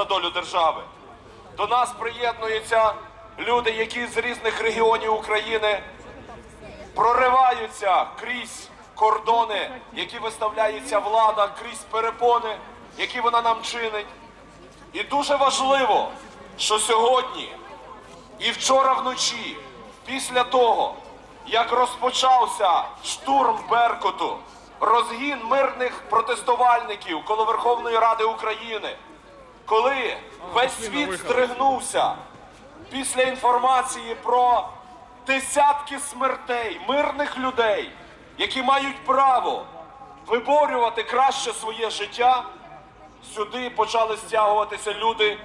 за долю держави. До нас приєднуються люди, які з різних регіонів України прориваються крізь кордони, які виставляється влада, крізь перепони, які вона нам чинить. І дуже важливо, що сьогодні і вчора вночі, після того, як розпочався штурм Беркуту, розгін мирних протестувальників коло Верховної Ради України, коли весь світ здригнувся після інформації про десятки смертей мирних людей, які мають право виборювати краще своє життя, сюди почали стягуватися люди,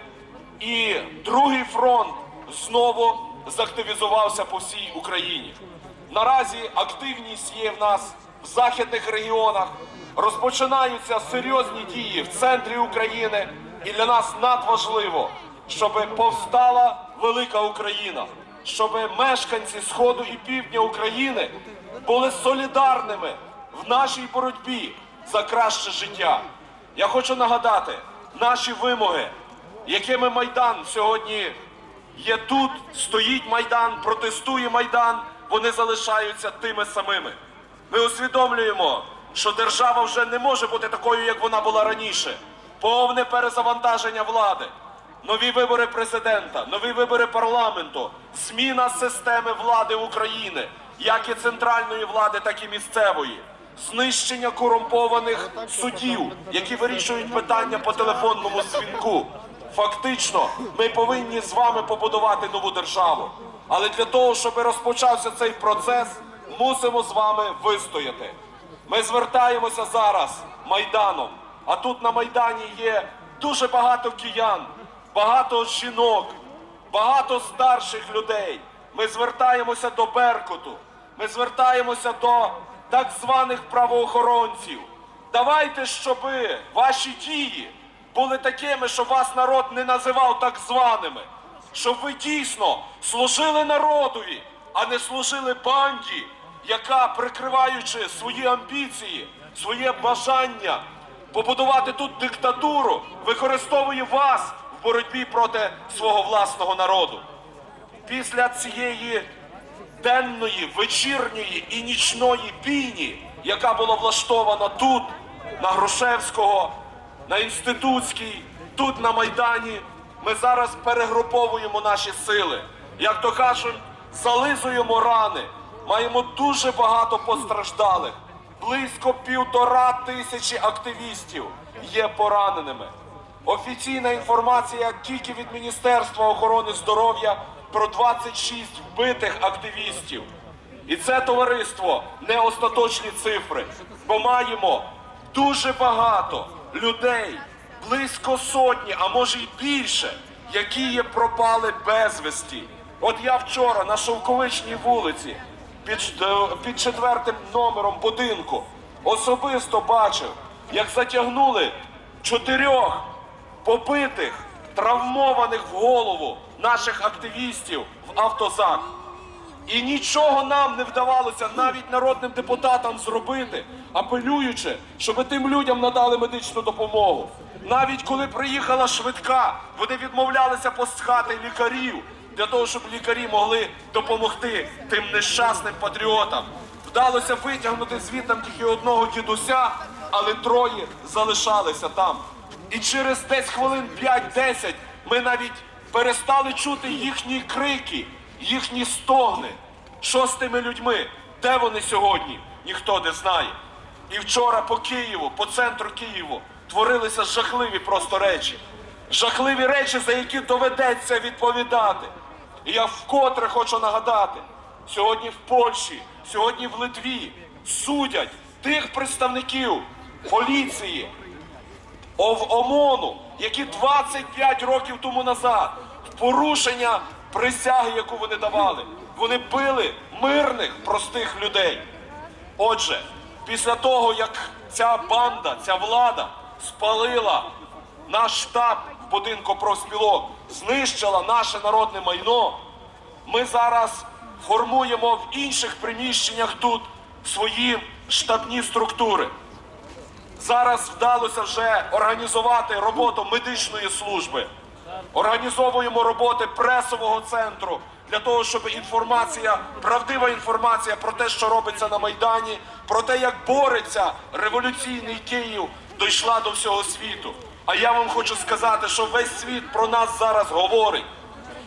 і другий фронт знову заактивізувався по всій Україні. Наразі активність є в нас в західних регіонах. Розпочинаються серйозні дії в центрі України, і для нас надважливо, щоб повстала велика Україна, щоб мешканці Сходу і Півдня України були солідарними в нашій боротьбі за краще життя. Я хочу нагадати наші вимоги, якими Майдан сьогодні є тут, стоїть Майдан, протестує Майдан, вони залишаються тими самими. Ми усвідомлюємо, що держава вже не може бути такою, як вона була раніше. Повне перезавантаження влади, нові вибори президента, нові вибори парламенту, зміна системи влади України, як і центральної влади, так і місцевої, знищення корумпованих суддів, які вирішують питання по телефонному дзвінку. Фактично, ми повинні з вами побудувати нову державу. Але для того, щоб розпочався цей процес, мусимо з вами вистояти. Ми звертаємося зараз майданом. А тут на майдані є дуже багато киян, багато жінок, багато старших людей. Ми звертаємося до Беркуту. Ми звертаємося до так званих правоохоронців. Давайте, щоби ваші дії були такими, щоб вас народ не називав так званими, щоб ви дійсно служили народові, а не служили банді, яка, прикриваючи свої амбіції, своє бажання побудувати тут диктатуру, використовує вас в боротьбі проти свого власного народу. Після цієї денної, вечірньої і нічної бійні, яка була влаштована тут, на Грушевського, на Інститутській, тут на Майдані, ми зараз перегруповуємо наші сили. Як то кажуть, зализуємо рани. Маємо дуже багато постраждалих. Близько півтора тисячі активістів є пораненими. Офіційна інформація тільки від Міністерства охорони здоров'я про 26 вбитих активістів. І це товариство не остаточні цифри, бо маємо дуже багато людей, близько сотні, а може й більше, які є пропали безвісті. От я вчора на Шовковичній вулиці під, е, під четвертим номером будинку особисто бачив, як затягнули чотирьох побитих, травмованих в голову наших активістів в автозак. І нічого нам не вдавалося навіть народним депутатам зробити, апелюючи, щоб тим людям надали медичну допомогу. Навіть коли приїхала швидка, вони відмовлялися пускати лікарів для того, щоб лікарі могли допомогти тим нещасним патріотам. Вдалося витягнути звідти тільки одного дідуся, але троє залишалися там. І через десь хвилин 5-10 ми навіть перестали чути їхні крики, їхні стогни. Що з тими людьми? Де вони сьогодні? Ніхто не знає. І вчора по Києву, по центру Києву, творилися жахливі просто речі. Жахливі речі, за які доведеться відповідати. І я вкотре хочу нагадати: сьогодні в Польщі, сьогодні в Литві судять тих представників поліції, ОВ ОМОНу, які 25 років тому назад в порушення присяги, яку вони давали, вони били мирних простих людей. Отже, після того, як ця банда, ця влада спалила наш штаб в будинку профспілок, знищила наше народне майно, ми зараз формуємо в інших приміщеннях тут свої штабні структури. Зараз вдалося вже організувати роботу медичної служби. Організовуємо роботи пресового центру для того, щоб інформація, правдива інформація про те, що робиться на Майдані, про те, як бореться революційний Київ, дійшла до всього світу. А я вам хочу сказати, що весь світ про нас зараз говорить.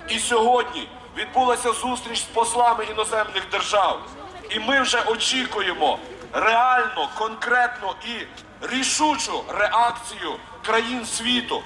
І сьогодні відбулася зустріч з послами іноземних держав. І ми вже очікуємо реальну, конкретну і рішучу реакцію країн світу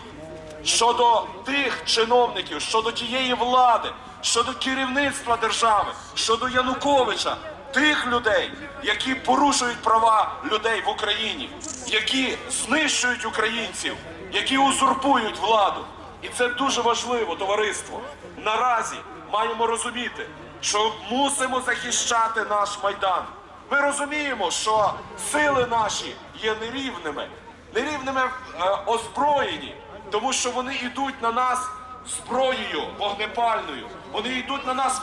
щодо тих чиновників, щодо тієї влади, щодо керівництва держави, щодо Януковича, тих людей, які порушують права людей в Україні, які знищують українців, які узурпують владу. І це дуже важливо, товариство. Наразі маємо розуміти, що мусимо захищати наш майдан. Ми розуміємо, що сили наші є нерівними, нерівними е, озброєні, тому що вони йдуть на нас зброєю вогнепальною. Вони йдуть на нас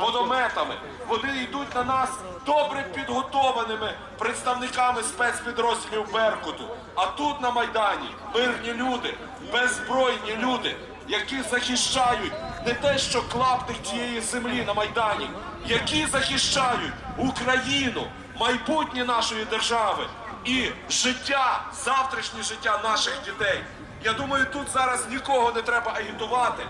водометами. Вони йдуть на нас добре підготованими представниками спецпідрозділів Беркуту. А тут на майдані мирні люди, беззбройні люди, які захищають не те, що клаптик тієї землі на майдані, які захищають Україну, майбутнє нашої держави і життя, завтрашнє життя наших дітей. Я думаю, тут зараз нікого не треба агітувати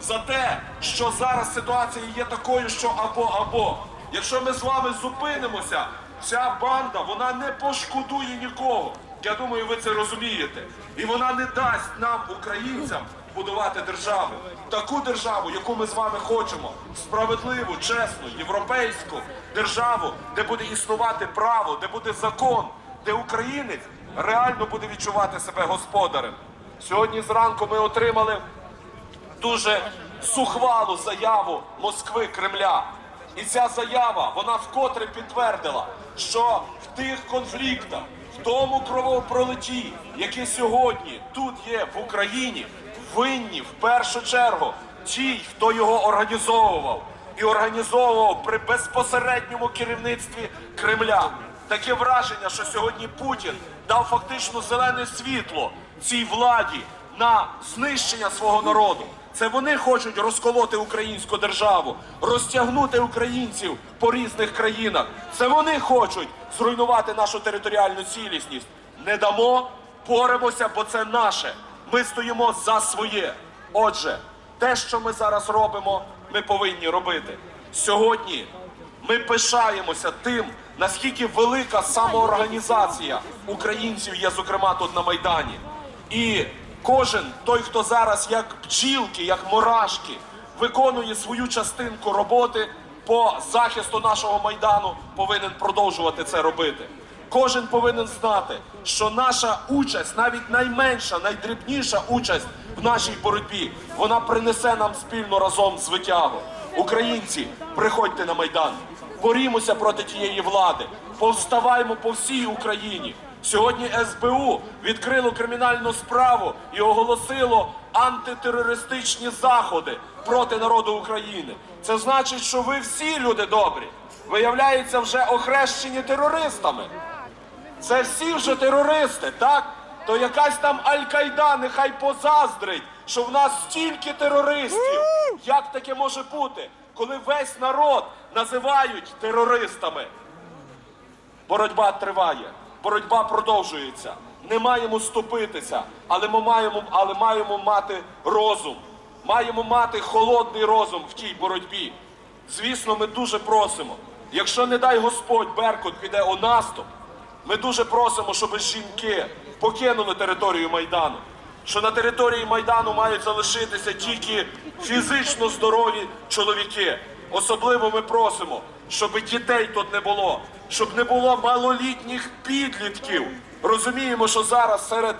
за те, що зараз ситуація є такою, що або або. Якщо ми з вами зупинимося, ця банда вона не пошкодує нікого. Я думаю, ви це розумієте. І вона не дасть нам, українцям, будувати державу. Таку державу, яку ми з вами хочемо, справедливу, чесну, європейську державу, де буде існувати право, де буде закон, де українець реально буде відчувати себе господарем. Сьогодні зранку ми отримали дуже сухвалу заяву Москви Кремля. І ця заява вона вкотре підтвердила, що в тих конфліктах, в тому кровопролитті, яке сьогодні тут є в Україні, винні в першу чергу ті, хто його організовував, і організовував при безпосередньому керівництві Кремля. Таке враження, що сьогодні Путін дав фактично зелене світло цій владі на знищення свого народу. Це вони хочуть розколоти українську державу, розтягнути українців по різних країнах. Це вони хочуть зруйнувати нашу територіальну цілісність. Не дамо, боремося, бо це наше. Ми стоїмо за своє. Отже, те, що ми зараз робимо, ми повинні робити. Сьогодні ми пишаємося тим, наскільки велика самоорганізація українців є, зокрема, тут на Майдані. І кожен той, хто зараз як бджілки, як мурашки, виконує свою частинку роботи по захисту нашого майдану, повинен продовжувати це робити. Кожен повинен знати, що наша участь, навіть найменша, найдрібніша участь в нашій боротьбі, вона принесе нам спільно разом звитягу. Українці, приходьте на майдан, борімося проти тієї влади, повставаймо по всій Україні. Сьогодні СБУ відкрило кримінальну справу і оголосило антитерористичні заходи проти народу України. Це значить, що ви всі люди добрі, виявляється, вже охрещені терористами. Це всі вже терористи, так? То якась там Аль-Кайда нехай позаздрить, що в нас стільки терористів. Як таке може бути, коли весь народ називають терористами? Боротьба триває, боротьба продовжується. Не маємо ступитися, але ми маємо, але маємо мати розум. Маємо мати холодний розум в тій боротьбі. Звісно, ми дуже просимо. Якщо не дай Господь Беркут піде у наступ, ми дуже просимо, щоб жінки покинули територію Майдану. Що на території Майдану мають залишитися тільки фізично здорові чоловіки. Особливо ми просимо, щоб дітей тут не було, щоб не було малолітніх підлітків. Розуміємо, що зараз серед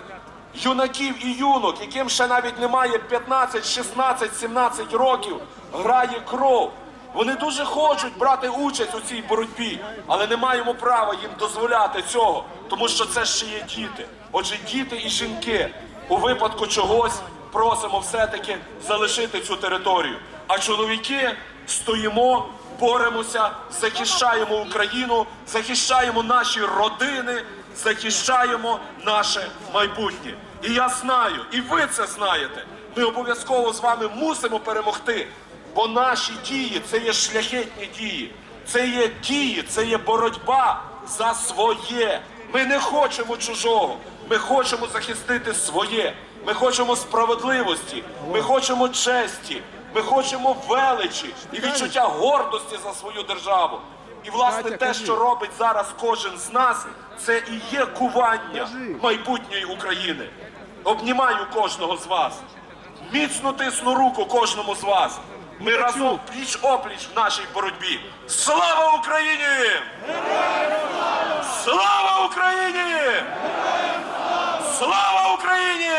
юнаків і юнок, яким ще навіть немає 15, 16, 17 років, грає кров. Вони дуже хочуть брати участь у цій боротьбі, але не маємо права їм дозволяти цього, тому що це ще є діти. Отже, діти і жінки у випадку чогось просимо все-таки залишити цю територію. А чоловіки стоїмо, боремося, захищаємо Україну, захищаємо наші родини захищаємо наше майбутнє. І я знаю, і ви це знаєте. Ми обов'язково з вами мусимо перемогти, бо наші дії це є шляхетні дії, це є дії, це є боротьба за своє. Ми не хочемо чужого. Ми хочемо захистити своє. Ми хочемо справедливості. Ми хочемо честі. Ми хочемо величі і відчуття гордості за свою державу. І власне те, що робить зараз кожен з нас, це і є кування майбутньої України. Обнімаю кожного з вас. Міцно тисну руку кожному з вас. Ми разом пліч опліч в нашій боротьбі. Слава Україні! Слава Україні! Слава Україні!